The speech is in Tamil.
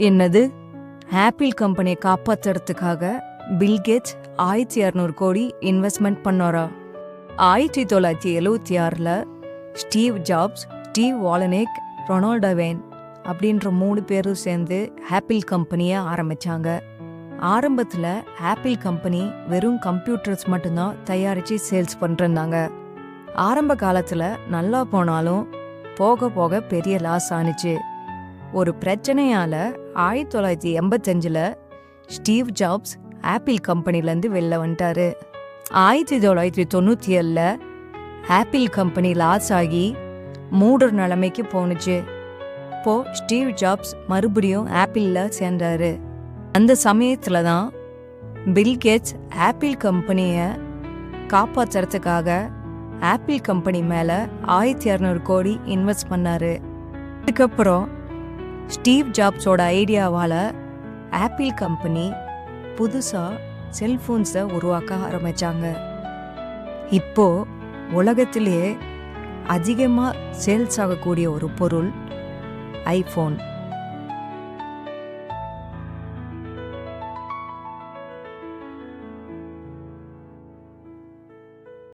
என்னது? ஆப்பிள் கம்பெனியை காப்பாற்றுறதுக்காக பில்கேட்ஸ் ஆயிரத்தி இரநூறு கோடி இன்வெஸ்ட்மெண்ட் பண்ணாரா? ஆயிரத்தி தொள்ளாயிரத்தி எழுவத்தி ஆறில் Steve Jobs Steve Wozniak Ronald Wayne அப்படின்ற மூணு பேரும் சேர்ந்து ஆப்பிள் கம்பெனியை ஆரம்பித்தாங்க ஆரம்பத்தில் ஆப்பிள் கம்பெனி வெறும் கம்ப்யூட்டர்ஸ் மட்டும்தான் தயாரித்து சேல்ஸ் பண்ணிருந்தாங்க ஆரம்ப காலத்தில் நல்லா போனாலும் போக போக பெரிய லாஸ் ஆனுச்சு. ஒரு பிரச்சனையால் ஆயிரத்தி தொள்ளாயிரத்தி எண்பத்தஞ்சில் ஸ்டீவ் ஜாப்ஸ் ஆப்பிள் கம்பெனிலேருந்து வெளில வந்துட்டாரு. ஆயிரத்தி தொள்ளாயிரத்தி தொண்ணூற்றி ஏழில் ஆப்பிள் கம்பெனி லாஸ் ஆகி மூடுற நிலைமைக்கு போணுச்சு இப்போது ஸ்டீவ் ஜாப்ஸ் மறுபடியும் ஆப்பிளில் சேர்ந்தார். அந்த சமயத்தில் தான் பில் கேட்ஸ் ஆப்பிள் கம்பெனியை காப்பாற்றுறதுக்காக ஆப்பிள் கம்பெனி மேலே ஆயிரத்தி இரநூறு கோடி இன்வெஸ்ட் பண்ணார். அதுக்கப்புறம் ஸ்டீவ் ஜாப்ஸோட ஐடியாவால் ஆப்பிள் கம்பெனி புதுசாக செல்ஃபோன்ஸை உருவாக்க ஆரம்பிச்சாங்க. இப்போது உலகத்திலேயே அதிகமாக சேல்ஸ் ஆகக்கூடிய ஒரு பொருள் ஐஃபோன்